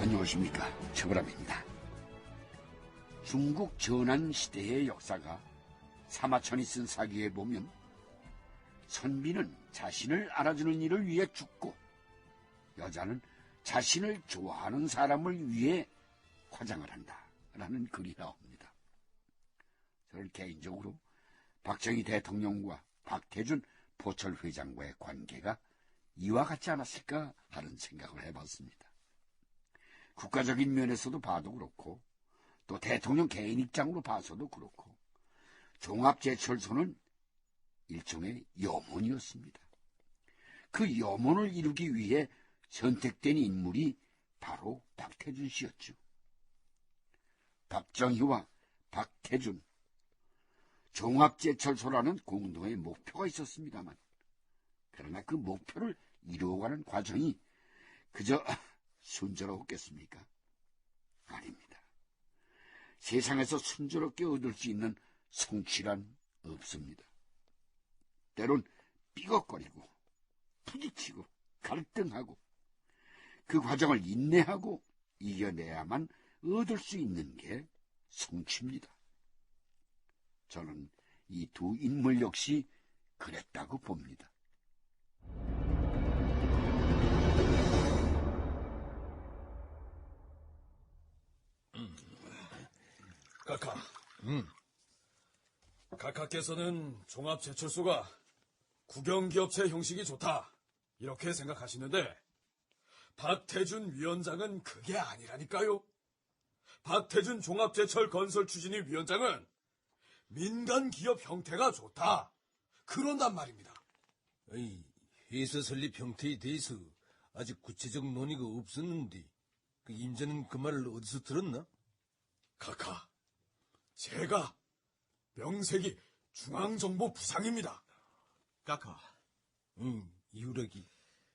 안녕하십니까 최보람입니다. 중국 전한 시대의 역사가 사마천이 쓴 사기에 보면 선비는 자신을 알아주는 일을 위해 죽고 여자는 자신을 좋아하는 사람을 위해 화장을 한다라는 글이 나옵니다. 저는 개인적으로 박정희 대통령과 박태준 포철 회장과의 관계가 이와 같지 않았을까 하는 생각을 해봤습니다. 국가적인 면에서도 봐도 그렇고 또 대통령 개인 입장으로 봐서도 그렇고 종합제철소는 일종의 염원이었습니다. 그 염원을 이루기 위해 선택된 인물이 바로 박태준 씨였죠. 박정희와 박태준, 종합제철소라는 공동의 목표가 있었습니다만, 그러나 그 목표를 이루어가는 과정이 그저 순조로웠겠습니까? 아닙니다. 세상에서 순조롭게 얻을 수 있는 성취란 없습니다. 때론 삐걱거리고 부딪히고 갈등하고 그 과정을 인내하고 이겨내야만 얻을 수 있는 게 성취입니다. 저는 이 두 인물 역시 그랬다고 봅니다. 카카. 음. 카카께서는 종합제철소가 국영기업체 형식이 좋다. 이렇게 생각하시는데, 박태준 위원장은 그게 아니라니까요. 박태준 종합제철 건설 추진위 위원장은 민간 기업 형태가 좋다. 그런단 말입니다. 아이, 회사 설립 형태에 대해서 아직 구체적 논의가 없었는데, 그 임자는 그 말을 어디서 들었나? 카카, 제가 명색이 중앙정보 부상입니다. 까카, 응, 이후락이.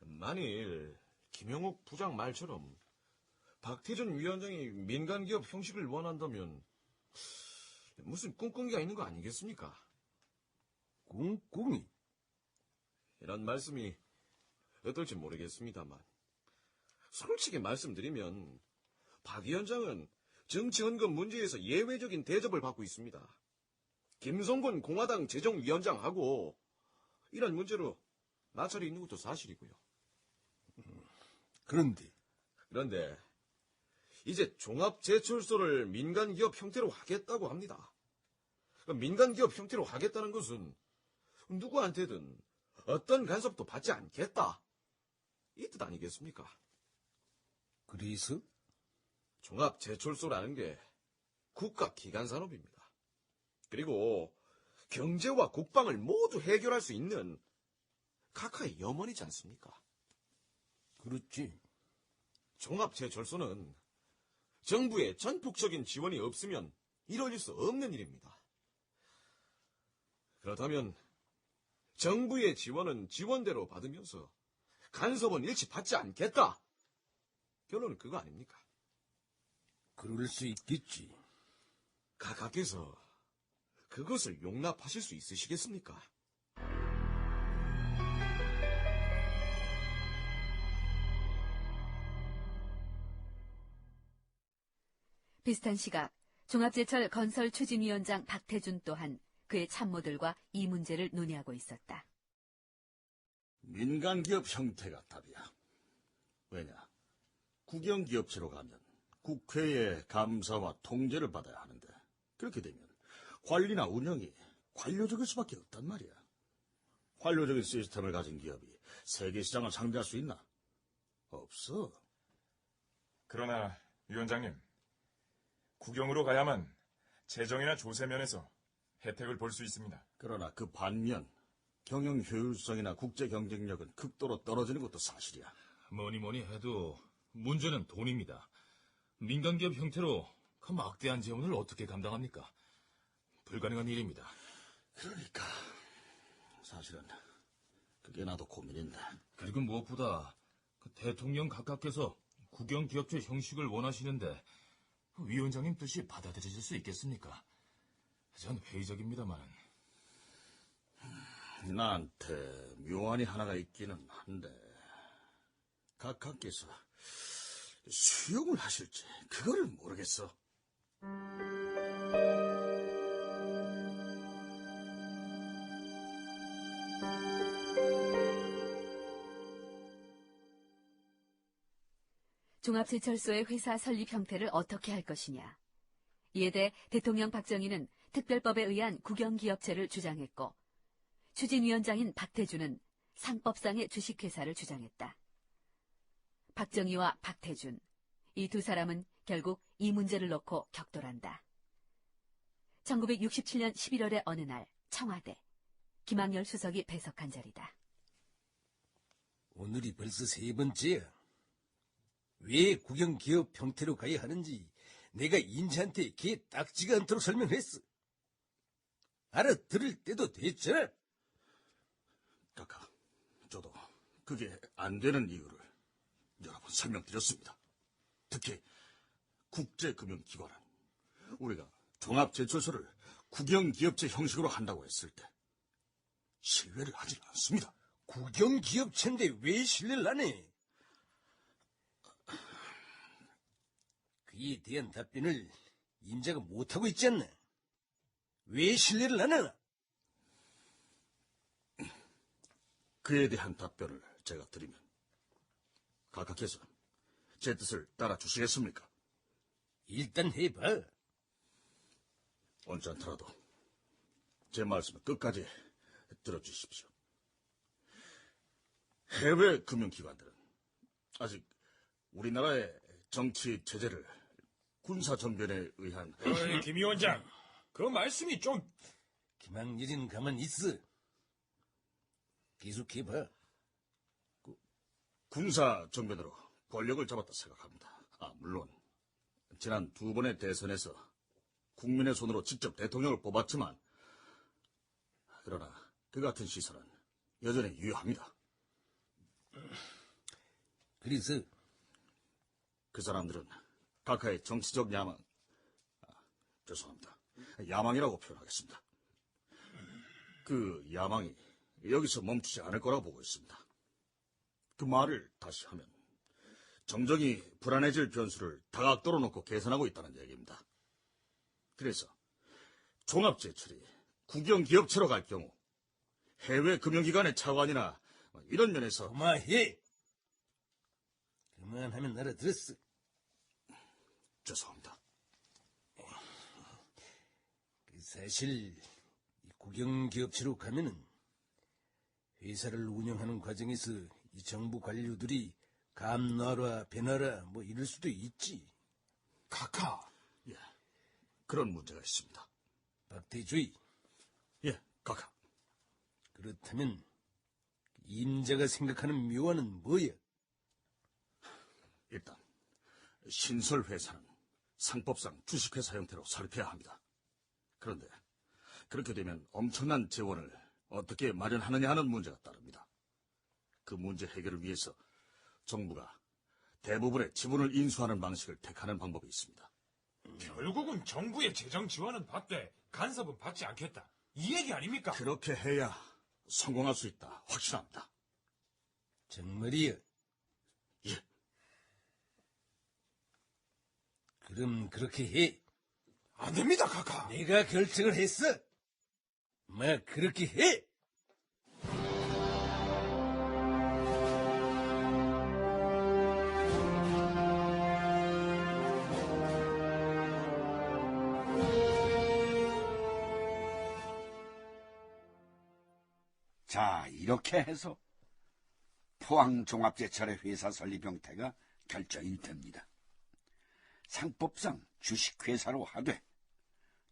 만일 김영옥 부장 말처럼 박태준 위원장이 민간기업 형식을 원한다면 무슨 꿍꿍이가 있는 거 아니겠습니까? 꿍꿍이. 이런 말씀이 어떨지 모르겠습니다만 솔직히 말씀드리면 박 위원장은 정치 헌금 문제에서 예외적인 대접을 받고 있습니다. 김성곤 공화당 재정위원장하고 이런 문제로 마찰이 있는 것도 사실이고요. 그런데, 그런데 이제 종합제철소를 민간기업 형태로 하겠다고 합니다. 민간기업 형태로 하겠다는 것은 누구한테든 어떤 간섭도 받지 않겠다. 이 뜻 아니겠습니까? 그래서? 종합 제철소라는 게 국가 기간 산업입니다. 그리고 경제와 국방을 모두 해결할 수 있는 카카의 염원이지 않습니까? 그렇지. 종합 제철소는 정부의 전폭적인 지원이 없으면 이뤄질 수 없는 일입니다. 그렇다면 정부의 지원은 지원대로 받으면서 간섭은 일치 받지 않겠다. 결론은 그거 아닙니까? 그럴 수 있겠지. 각하께서 그것을 용납하실 수 있으시겠습니까? 비슷한 시각 종합제철 건설 추진위원장 박태준 또한 그의 참모들과 이 문제를 논의하고 있었다. 민간기업 형태가 답이야. 왜냐? 국영기업체로 가면 국회의 감사와 통제를 받아야 하는데 그렇게 되면 관리나 운영이 관료적일 수밖에 없단 말이야. 관료적인 시스템을 가진 기업이 세계 시장을 상대할 수 있나? 없어. 그러나 위원장님, 국영으로 가야만 재정이나 조세 면에서 혜택을 볼 수 있습니다. 그러나 그 반면 경영 효율성이나 국제 경쟁력은 극도로 떨어지는 것도 사실이야. 뭐니 뭐니 해도 문제는 돈입니다. 민간기업 형태로 그 막대한 재원을 어떻게 감당합니까? 불가능한 일입니다. 그러니까 사실은 그게 나도 고민인데. 그리고 무엇보다 그 대통령 각하께서 국영기업체 형식을 원하시는데 그 위원장님 뜻이 받아들여질 수 있겠습니까? 전 회의적입니다만 나한테 묘안이 하나가 있기는 한데 각하께서 수용을 하실지 그거를 모르겠어. 종합제철소의 회사 설립 형태를 어떻게 할 것이냐. 이에 대해 대통령 박정희는 특별법에 의한 국영기업체를 주장했고, 추진위원장인 박태준은 상법상의 주식회사를 주장했다. 박정희와 박태준, 이 두 사람은 결국 이 문제를 놓고 격돌한다. 1967년 11월의 어느 날, 청와대, 김학열 수석이 배석한 자리다. 오늘이 벌써 세 번째야. 왜 국영기업 형태로 가야 하는지 내가 인지한테 걔 딱지가 않도록 설명했어. 알아들을 때도 됐잖아. 카카, 저도 그게 안 되는 이유를 여러 번 설명드렸습니다. 특히 국제금융기관은 우리가 종합제철소를 국영기업체 형식으로 한다고 했을 때 신뢰를 하지 않습니다. 국영기업체인데 왜 신뢰를 안 해? 그에 대한 답변을 임자가 못하고 있지 않나? 왜 신뢰를 안 하나? 그에 대한 답변을 제가 드리면 각하께서 제 뜻을 따라 주시겠습니까? 일단 해봐. 언짢더라도 제 말씀을 끝까지 들어주십시오. 해외 금융기관들은 아직 우리나라의 정치 체제를 군사 전변에 의한 어이, 김 위원장, 그 말씀이 좀 김학렬이는 가만 있어. 계속해봐. 군사 정변으로 권력을 잡았다 생각합니다. 아, 물론 지난 두 번의 대선에서 국민의 손으로 직접 대통령을 뽑았지만 그러나 그 같은 시선은 여전히 유효합니다. 그래서 그 사람들은 각하의 정치적 야망, 아, 죄송합니다. 야망이라고 표현하겠습니다. 그 야망이 여기서 멈추지 않을 거라고 보고 있습니다. 그 말을 다시 하면 정정이 불안해질 변수를 다각도로 놓고 계산하고 있다는 얘기입니다. 그래서 종합제철이 국영기업체로 갈 경우 해외 금융기관의 차관이나 이런 면에서 그만해. 그만하면 알아들었어. 죄송합니다. 그 사실 이 국영기업체로 가면은 회사를 운영하는 과정에서 이 정부 관료들이 감나라 배나라 뭐 이럴 수도 있지. 카카. 예, 그런 문제가 있습니다. 박태주의 예, 각하. 그렇다면 임자가 생각하는 묘안은 뭐야? 일단 신설 회사는 상법상 주식회사 형태로 설립해야 합니다. 그런데 그렇게 되면 엄청난 재원을 어떻게 마련하느냐 하는 문제가 따릅니다. 그 문제 해결을 위해서 정부가 대부분의 지분을 인수하는 방식을 택하는 방법이 있습니다. 결국은 정부의 재정 지원은 받되 간섭은 받지 않겠다. 이 얘기 아닙니까? 그렇게 해야 성공할 수 있다 확신합니다. 정말이야? 예. 그럼 그렇게 해. 안 됩니다, 카카. 내가 결정을 했어. 막 그렇게 해. 자, 이렇게 해서 포항종합제철의 회사 설립 형태가 결정이 됩니다. 상법상 주식회사로 하되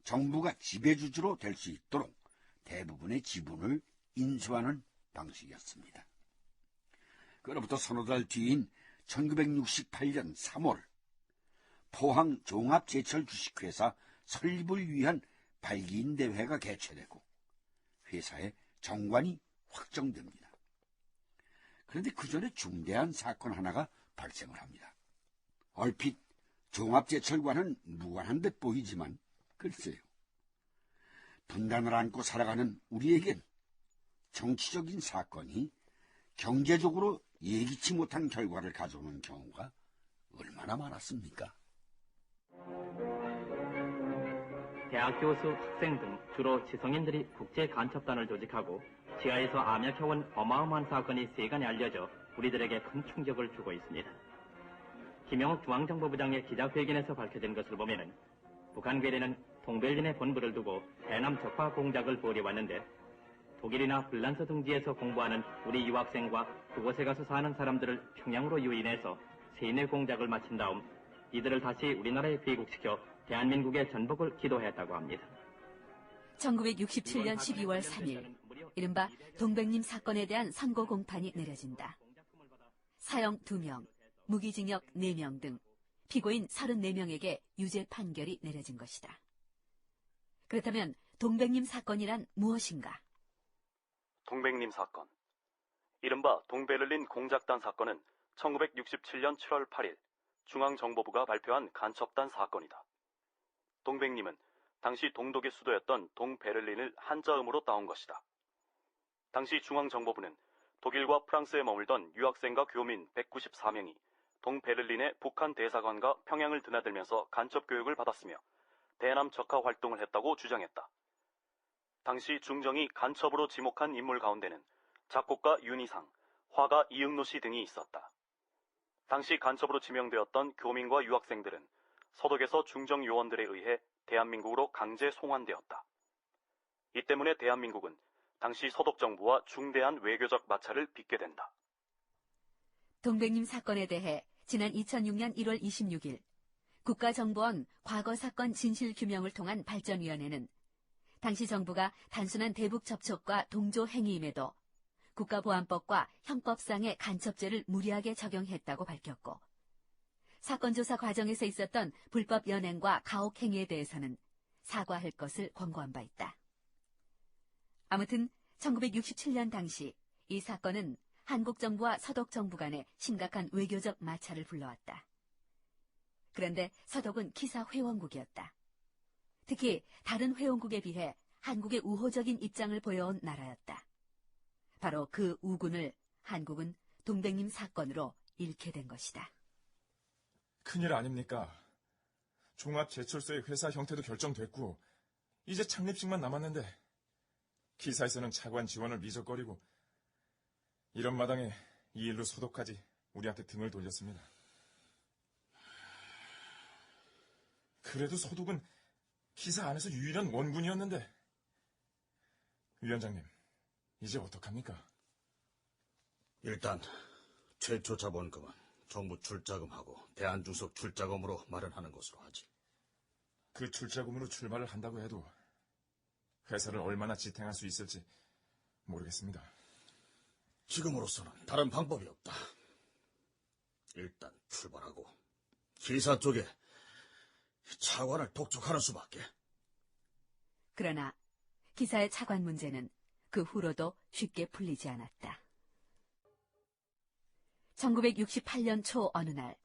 정부가 지배주주로 될 수 있도록 대부분의 지분을 인수하는 방식이었습니다. 그로부터 서너 달 뒤인 1968년 3월 포항 종합제철 주식회사 설립을 위한 발기인 대회가 개최되고 회사의 정관이 확정됩니다. 그런데 그 전에 중대한 사건 하나가 발생을 합니다. 얼핏 종합제철과는 무관한 듯 보이지만 글쎄요. 분단을 안고 살아가는 우리에겐 정치적인 사건이 경제적으로 예기치 못한 결과를 가져오는 경우가 얼마나 많았습니까? 대학 교수, 학생 등 주로 지성인들이 국제 간첩단을 조직하고 지하에서 암약해온 어마어마한 사건이 세간에 알려져 우리들에게 큰 충격을 주고 있습니다. 김영욱 중앙정보부장의 기자회견에서 밝혀진 것을 보면은 북한 괴뢰는 동벨린에 본부를 두고 대남 적화 공작을 벌여왔는데 독일이나 불란서 등지에서 공부하는 우리 유학생과 그곳에 가서 사는 사람들을 평양으로 유인해서 세뇌 공작을 마친 다음 이들을 다시 우리나라에 귀국시켜 대한민국의 전복을 기도했다고 합니다. 1967년 12월 3일, 이른바 동백님 사건에 대한 선고 공판이 내려진다. 사형 2명, 무기징역 4명 등 피고인 34명에게 유죄 판결이 내려진 것이다. 그렇다면 동백님 사건이란 무엇인가? 동백님 사건. 이른바 동베를린 공작단 사건은 1967년 7월 8일 중앙정보부가 발표한 간첩단 사건이다. 동백님은 당시 동독의 수도였던 동베를린을 한자음으로 따온 것이다. 당시 중앙정보부는 독일과 프랑스에 머물던 유학생과 교민 194명이 동베를린의 북한 대사관과 평양을 드나들면서 간첩 교육을 받았으며 대남 적화 활동을 했다고 주장했다. 당시 중정이 간첩으로 지목한 인물 가운데는 작곡가 윤희상, 화가 이응노 씨 등이 있었다. 당시 간첩으로 지명되었던 교민과 유학생들은 서독에서 중정 요원들에 의해 대한민국으로 강제 송환되었다. 이 때문에 대한민국은 당시 서독 정부와 중대한 외교적 마찰을 빚게 된다. 동백님 사건에 대해 지난 2006년 1월 26일 국가정보원 과거 사건 진실 규명을 통한 발전위원회는 당시 정부가 단순한 대북 접촉과 동조 행위임에도 국가보안법과 형법상의 간첩죄를 무리하게 적용했다고 밝혔고 사건 조사 과정에서 있었던 불법 연행과 가혹 행위에 대해서는 사과할 것을 권고한 바 있다. 아무튼 1967년 당시 이 사건은 한국 정부와 서독 정부 간의 심각한 외교적 마찰을 불러왔다. 그런데 서독은 기사 회원국이었다. 특히 다른 회원국에 비해 한국의 우호적인 입장을 보여온 나라였다. 바로 그 우군을 한국은 동백님 사건으로 잃게 된 것이다. 큰일 아닙니까? 종합제철소의 회사 형태도 결정됐고 이제 창립식만 남았는데 기사에서는 차관 지원을 미적거리고 이런 마당에 이 일로 소독까지 우리한테 등을 돌렸습니다. 그래도 소독은 기사 안에서 유일한 원군이었는데 위원장님 이제 어떡합니까? 일단 최초 자본금은 정부 출자금하고 대한중석 출자금으로 마련하는 것으로 하지. 그 출자금으로 출발을 한다고 해도 회사를 얼마나 지탱할 수 있을지 모르겠습니다. 지금으로서는 다른 방법이 없다. 일단 출발하고 기사 쪽에 차관을 독촉하는 수밖에. 그러나 기사의 차관 문제는 그 후로도 쉽게 풀리지 않았다. 1968년 초 어느 날,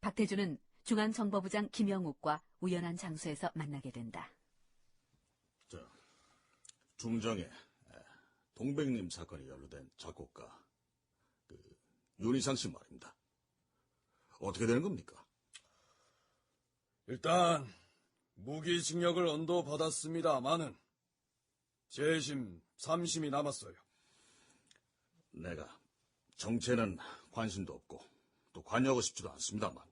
박태준은 중앙정보부장 김영욱과 우연한 장소에서 만나게 된다. 저 중정에 에, 동백님 사건이 연루된 작곡가 그 윤희상 씨 말입니다. 어떻게 되는 겁니까? 일단 무기징역을 언도받았습니다마는 재심 3심이 남았어요. 내가 정체는 관심도 없고 또 관여하고 싶지도 않습니다만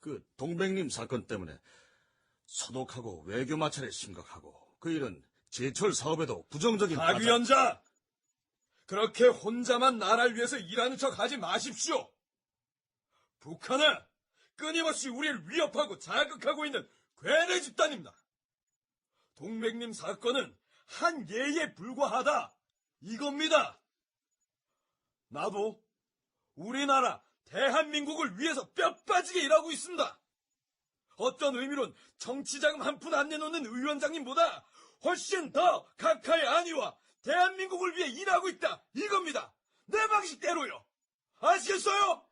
그 동백님 사건 때문에 서독하고 외교 마찰이 심각하고 그 일은 제철 사업에도 부정적인 박 위원장! 그렇게 혼자만 나라를 위해서 일하는 척 하지 마십시오! 북한은 끊임없이 우리를 위협하고 자극하고 있는 괴뢰 집단입니다. 동백님 사건은 한 예에 불과하다. 이겁니다. 나도 우리나라 대한민국을 위해서 뼈 빠지게 일하고 있습니다. 어떤 의미론 정치자금 한 푼 안 내놓는 위원장님보다 훨씬 더 각하의 안위와 대한민국을 위해 일하고 있다. 이겁니다. 내 방식대로요. 아시겠어요?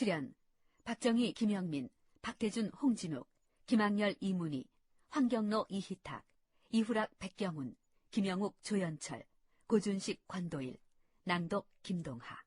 출연 박정희, 김영민, 박태준, 홍진욱, 김학열, 이문희, 황경로, 이희탁, 이후락, 백경훈, 김영욱, 조연철, 고준식, 관도일, 낭독, 김동하.